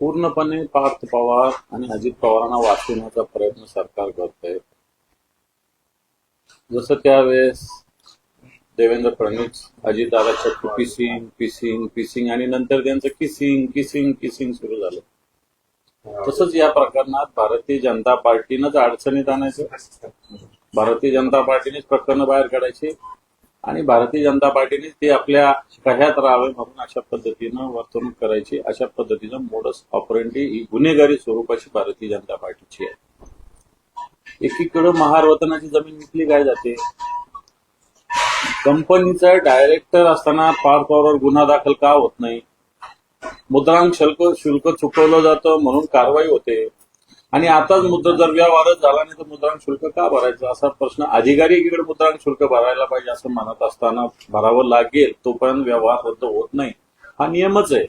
पूर्णपणे पार्थ पवार आणि अजित पवारांना वाचवण्याचा प्रयत्न सरकार करत आहे जसं त्यावेळेस देवेंद्र फडणवीस अजितदादाच्या पिसिंग पिसिंग पिसिंग आणि नंतर त्यांचं किसिंग किसिंग किसिंग सुरू झालं. तसंच या प्रकरणात भारतीय जनता पार्टीनंच अडचणीत आणायचं. भारतीय जनता पार्टीनेच प्रकरण बाहेर काढायची. आणि भारतीय जनता पार्टीने ते आपल्या कह्यात राहावे म्हणून अशा पद्धतीनं वर्तणूक करायची अशा पद्धतीनं मोडस ऑपरेंटी ही गुन्हेगारी स्वरूपाची भारतीय जनता पार्टीची आहे. एकीकडं महारवतनाची जमीन विकली काय जाते? कंपनीचा डायरेक्टर असताना पार पॉवर गुन्हा दाखल का होत नाही? मुद्रांक शुल्क शुल्क चुकवलं जातं म्हणून कारवाई होते. आणि आताच मुद्रा जर व्यवहारच झाला नाही तर मुद्रांक शुल्क का भरायचं? असा प्रश्न अधिकारी एकीकडे मुद्रांक शुल्क भरायला पाहिजे असं म्हणत असताना भरावं लागेल तोपर्यंत व्यवहार रद्द होत नाही. हा नियमच आहे.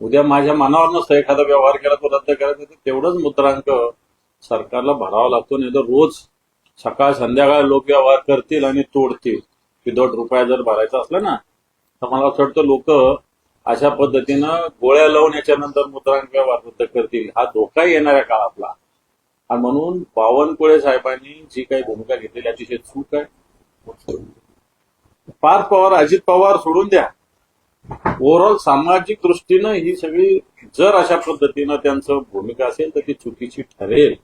उद्या माझ्या मनावर नसतं एखादा व्यवहार केला तो रद्द करायचा तर तेवढंच मुद्रांक सरकारला भरावा लागतो नाही तर रोज सकाळ संध्याकाळ लोक व्यवहार करतील आणि तोडतील. विदाउट रुपया जर भरायचा असला ना तर मला असं वाटतं लोक अशा पद्धतीनं गोळ्या लावून याच्यानंतर मुद्रांक व्यवहार करतील. हा धोका येणाऱ्या काळातला. आणि म्हणून बावनकुळे साहेबांनी जी काही भूमिका घेतलेली अतिशय चूक आहे. पार्थ पवार अजित पवार सोडून द्या. ओव्हरऑल सामाजिक दृष्टीनं ही सगळी जर अशा पद्धतीनं त्यांचं भूमिका असेल तर ती चुकीची ठरेल.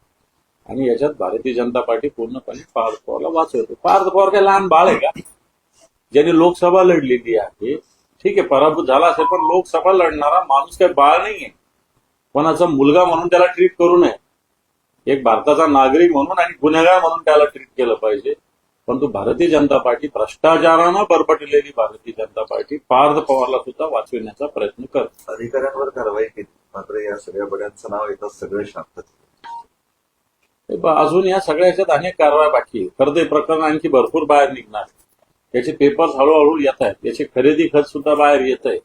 आणि याच्यात भारतीय जनता पार्टी पूर्णपणे पार्थ पवारला वाचवते. पार्थ पवार काय लहान बाळ आहे का? ज्याने लोकसभा लढलेली आहे ठीक आहे पराभूत झाला असेल पण लोकसभा लढणारा माणूस काही बाळ नाहीये. कोणाचा मुलगा म्हणून त्याला ट्रीट करू नये. एक भारताचा नागरिक म्हणून आणि गुन्हेगार म्हणून त्याला ट्रीट केलं पाहिजे. परंतु भारतीय जनता पार्टी भ्रष्टाचारानं बरबटलेली भारतीय जनता पार्टी पार्थ पवारला सुद्धा वाचविण्याचा प्रयत्न करते. अधिकाऱ्यांवर कारवाई केली. मात्र या सगळ्या बड्यांचं नाव येतात सगळे शांत. अजून या सगळ्या ह्याच्यात अनेक कारवाया बाकी आहे. खरं ते प्रकरण आणखी भरपूर बाहेर निघणार त्याचे पेपर्स हळूहळू येत आहेत. त्याचे खरेदी खर्च सुद्धा बाहेर येत आहे.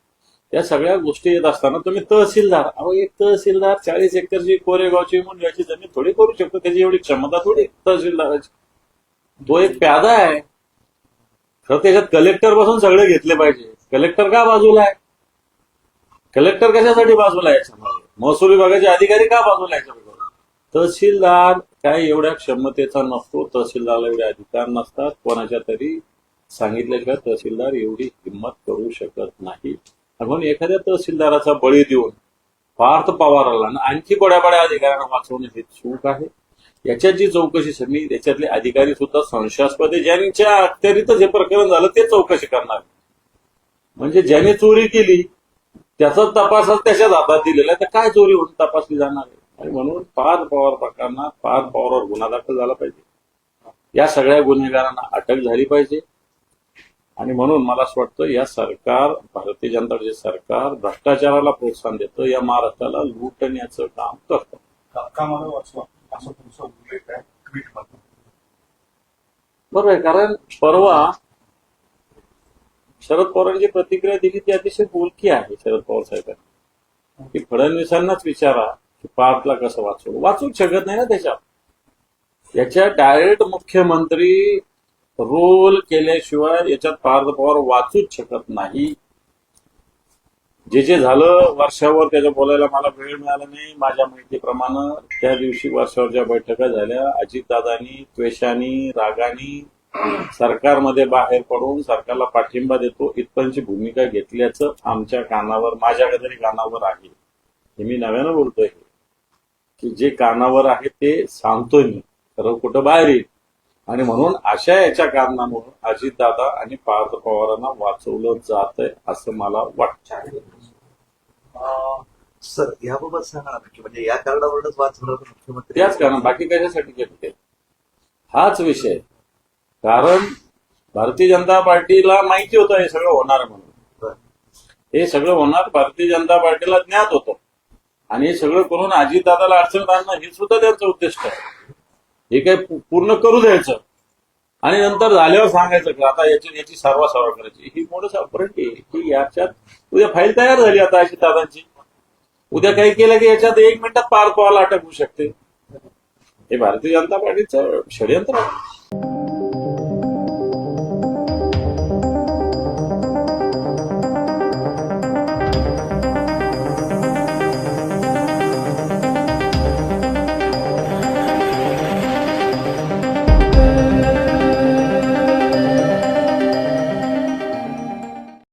या सगळ्या गोष्टी येत असताना तुम्ही तहसीलदार. अहो एक तहसीलदार चाळीस एकरची कोरेगावची म्हणून याची जमीन थोडी करू शकतो. त्याची एवढी क्षमता थोडी तहसीलदाराची. तो एक प्यादा आहे. खरं त्याच्यात कलेक्टर बसून सगळे घेतले पाहिजे. कलेक्टर का बाजूला आहे? कलेक्टर कशासाठी बाजूला आहे याच्यामध्ये? महसूल विभागाचे अधिकारी का बाजूला आहे याच्यामध्ये? तहसीलदार काय एवढ्या क्षमतेचा नसतो. तहसीलदारला एवढे अधिकार नसतात. कोणाच्या तरी सांगितल्याशिवाय तहसीलदार एवढी हिंमत करू शकत नाही. म्हणून एखाद्या तहसीलदाराचा बळी देऊन पार्थ पवाराला आणखी बड्या बड्या अधिकाऱ्यांना वाचवणे हे चूक आहे. याच्यात जी चौकशी सगळी त्याच्यातले अधिकारी सुद्धा संशयास्पद आहे. ज्यांच्या अखत्यारीतच हे प्रकरण झालं ते चौकशी करणार म्हणजे ज्याने चोरी केली त्याचा तपासच त्याच्याच हातात दिलेला तर काय चोरी होऊन तपासली जाणार आहे? आणि म्हणून पार्थ पवार प्रकरणात पार्थ पवारवर गुन्हा दाखल झाला पाहिजे. या सगळ्या गुन्हेगारांना अटक झाली पाहिजे. आणि म्हणून मला असं वाटतं या सरकार भारतीय जनता पार्टीचे सरकार भ्रष्टाचाराला प्रोत्साहन देतं या महाराष्ट्राला लुटण्याचं काम करतं. बरोबर आहे कारण परवा शरद पवारांची प्रतिक्रिया दिली ती अतिशय बोलकी आहे शरद पवार साहेबांनी. की फडणवीसांनाच विचारा की पार्थला कसं वाचवू. वाचूच शकत नाही ना त्याच्यात याच्या डायरेक्ट मुख्यमंत्री रोल केल्याशिवाय याच्यात पार्थ पवार वाचूच शकत नाही. जे जे झालं वर्षावर त्याच्या बोलायला मला वेळ मिळाला नाही. माझ्या माहितीप्रमाणे त्या दिवशी वर्षावर ज्या बैठका झाल्या अजितदादांनी त्वेषानी रागानी सरकारमध्ये बाहेर पडून सरकारला पाठिंबा देतो इथपर्यंतची भूमिका घेतल्याचं आमच्या कानावर माझ्या तरी कानावर आहे. हे मी नव्यानं बोलतोय. की जे कानावर आहे ते सांगतोय मी. खरं कुठं बाहेर येईल? आणि म्हणून अशा याच्या कारणामुळे अजितदादा आणि पार्थ पवारांना वाचवलं जात आहे असं मला वाटतं सर याबाबत सांगा म्हणजे या कारणावरूनच वाचवलं तर मुख्यमंत्री. त्याच कारण बाकी कशासाठी केलं ते? हाच विषय. कारण भारतीय जनता पार्टीला माहिती होतं हे सगळं होणार म्हणून. हे सगळं होणार भारतीय जनता पार्टीला ज्ञात होतं. आणि हे सगळं करून अजितदादाला अडचण आणणं हे सुद्धा त्यांचं उद्दिष्ट आहे. हे काय पूर्ण करू द्यायचं. आणि नंतर झाल्यावर सांगायचं की आता याची याची सर्वा सर्व करायची. ही मोठं ऑपरेटी की याच्यात उद्या फाईल तयार झाली आता दादांची. उद्या काही केलं की याच्यात एक मिनिटात पार पावाला अटक होऊ शकते. हे भारतीय जनता पार्टीचं षडयंत्र आहे.